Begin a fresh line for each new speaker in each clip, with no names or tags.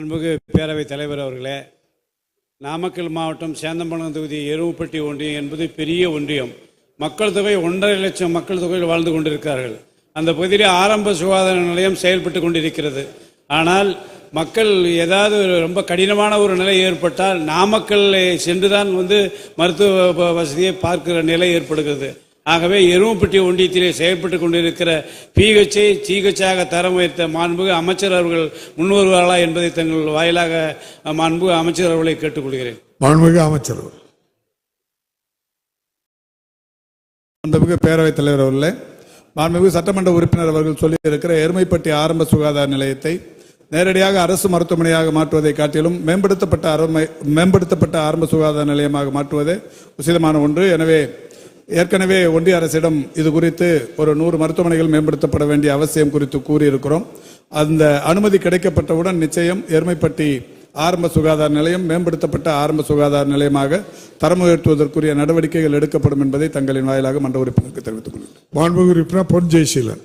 அன்புக்கு பேரவைத் தலைவர் அவர்களே நாமக்கல் மாவட்டம் சேந்தம்பலம் தொகுதி எருவுப்பட்டி ஒன்றியம் என்பது பெரிய ஒன்றியம். மக்கள் தொகை ஒன்றரை லட்சம் மக்கள் தொகையில் வாழ்ந்து கொண்டிருக்கிறார்கள். அந்த பகுதியில் ஆரம்ப சுகாதார நிலையம் செயல்பட்டு கொண்டிருக்கிறது. ஆனால் மக்கள் ஏதாவது ரொம்ப கடினமான ஒரு நிலை ஏற்பட்டால் நாமக்கல் சென்றுதான் வந்து மருத்துவ வசதியை பார்க்கிற நிலை ஏற்படுகிறது. ஆகவே எருமப்பட்டி ஒன்றியத்திலே செயல்பட்டு கொண்டிருக்கிற பிஹெச்சை சிகிச்சையாக தரம் உயர்த்த மாண்புகு அமைச்சர் அவர்கள் முன்வருவார்களா என்பதை தங்கள் வாயிலாக மாண்புக அமைச்சர் அவர்களை கேட்டுக்கொள்கிறேன்.
மாண்புமிகு அமைச்சர் மாண்புமிகு பேரவைத் தலைவர் அவர்களே மாண்புமிகு சட்டமன்ற உறுப்பினர் அவர்கள் சொல்லியிருக்கிற எருமைப்பட்டி ஆரம்ப சுகாதார நிலையத்தை நேரடியாக அரசு மருத்துவமனையாக மாற்றுவதை காட்டிலும் மேம்படுத்தப்பட்ட அருமை மேம்படுத்தப்பட்ட ஆரம்ப சுகாதார நிலையமாக மாற்றுவதே உசிதமான ஒன்று. எனவே ஏற்கனவே ஒன்றிய அரசிடம் இது குறித்து ஒரு நூறு மருத்துவமனைகள் மேம்படுத்தப்பட வேண்டிய அவசியம் குறித்து கூறியிருக்கிறோம். அந்த அனுமதி கிடைக்கப்பட்டவுடன் நிச்சயம் எருமைப்பட்டி ஆரம்ப சுகாதார நிலையம் மேம்படுத்தப்பட்ட ஆரம்ப சுகாதார நிலையமாக தரம் உயர்த்துவதற்குரிய நடவடிக்கைகள் எடுக்கப்படும் என்பதை தங்களின் வாயிலாக மன்ற உறுப்பினருக்கு தெரிவித்துக் கொள்கிறேன்.
மாண்புமிகு உறுப்பினர் பொன் ஜெயசீலன்.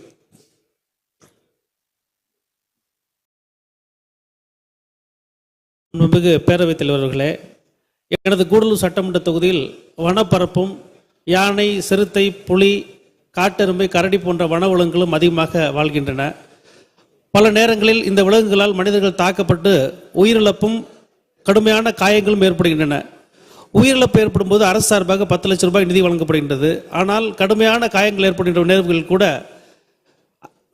பேரவைத் தலைவர்களே எனது கூடலூர் சட்டமன்ற தொகுதியில் வனப்பரப்பும் யானை சிறுத்தை புலி காட்டெருமை கரடி போன்ற வன விலங்குகளும் அதிகமாக வாழ்கின்றன. பல நேரங்களில் இந்த விலங்குகளால் மனிதர்கள் தாக்கப்பட்டு உயிரிழப்பும் கடுமையான காயங்களும் ஏற்படுகின்றன. உயிரிழப்பு ஏற்படும் போது அரசு சார்பாக பத்து லட்சம் ரூபாய் நிதி வழங்கப்படுகின்றது. ஆனால் கடுமையான காயங்கள் ஏற்படுகின்ற நேர்வுகள் கூட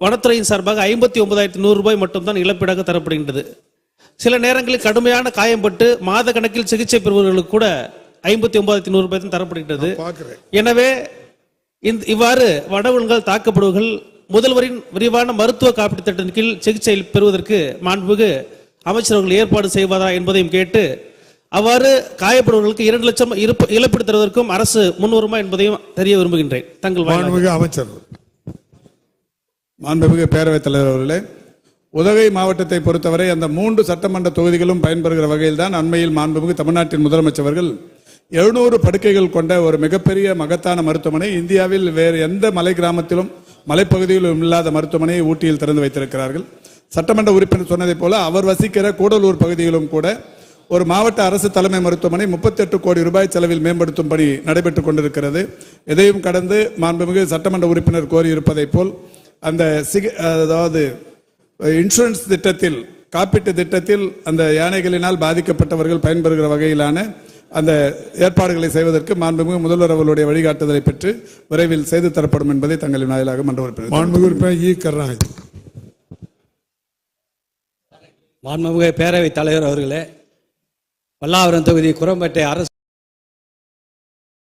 வனத்துறையின் சார்பாக ஐம்பத்தி ஒன்பதாயிரத்தி நூறு ரூபாய் மட்டும்தான் இழப்பீடாக தரப்படுகின்றது. சில நேரங்களில் கடுமையான காயம்பட்டு மாத கணக்கில் சிகிச்சை பெறுபவர்களுக்கு கூட ஐம்பத்தி ஒன்பதாயிரத்தி நூறு தரப்படுகின்றது.
பார்க்கிறேன்.
எனவே இந்த இவ்வாறு வனவிலங்குகள் தாக்கப்படுவர்கள் முதல்வரின் விரிவான மருத்துவ காப்பீட்டு திட்டத்தின் கீழ் சிகிச்சை பெறுவதற்கு மாண்புமிகு அமைச்சர்கள் ஏற்பாடு செய்வதா என்பதையும் கேட்டு அவ்வாறு காயப்படுபவர்களுக்கு இரண்டு லட்சம் இருப்பு- இழப்பீடு தருவதற்கும் அரசு முன்வருமா என்பதையும் தெரிய விரும்புகின்றேன். தங்கள்.
மாண்புமிகு அமைச்சர்
மாண்புமிகு பேரவைத் தலைவர் அவர்களே உதகை மாவட்டத்தை பொறுத்தவரை அந்த மூன்று சட்டமன்ற தொகுதிகளும் பயன்பெறுகிற வகையில் தான் அண்மையில் மாண்புமிகு தமிழ்நாட்டின் முதலமைச்சர் அவர்கள் எழுநூறு படுக்கைகள் கொண்ட ஒரு மிகப்பெரிய மகத்தான மருத்துவமனை இந்தியாவில் வேறு எந்த மலை கிராமத்திலும் மலைப்பகுதியிலும் இல்லாத மருத்துவமனையை ஊட்டியில் திறந்து வைத்திருக்கிறார்கள். சட்டமன்ற உறுப்பினர் சொன்னதைப் போல அவர் வசிக்கிற கூடலூர் பகுதியிலும் கூட ஒரு மாவட்ட அரசு தலைமை மருத்துவமனை 38 கோடி ரூபாய் செலவில் மேம்படுத்தும் பணி நடைபெற்றுக் கொண்டிருக்கிறது. எதையும் கடந்து மாண்புமிகு சட்டமன்ற உறுப்பினர் கோரியிருப்பதைப் போல் அந்த சிகி அதாவது இன்சூரன்ஸ் திட்டத்தில் காப்பீட்டு திட்டத்தில் அந்த யானைகளினால் பாதிக்கப்பட்டவர்கள் பயன்பெறுகிற வகையிலான அந்த ஏற்பாடுகளை செய்வதற்கு மாண்புமிகு முதல்வர் அவர்களுடைய வழிகாட்டுதலை பெற்று விரைவில் செய்து தரப்படும் என்பதை தங்களின் வாயிலாக மன்ற உறுப்பினர்
மாண்புமிகு உறுப்பினர் இ கருணாநிதி
மாண்புமிகு பேரவைத் தலைவர் அவர்களே பல்லாவரம் தொகுதி குரம்பேட்டை அரசு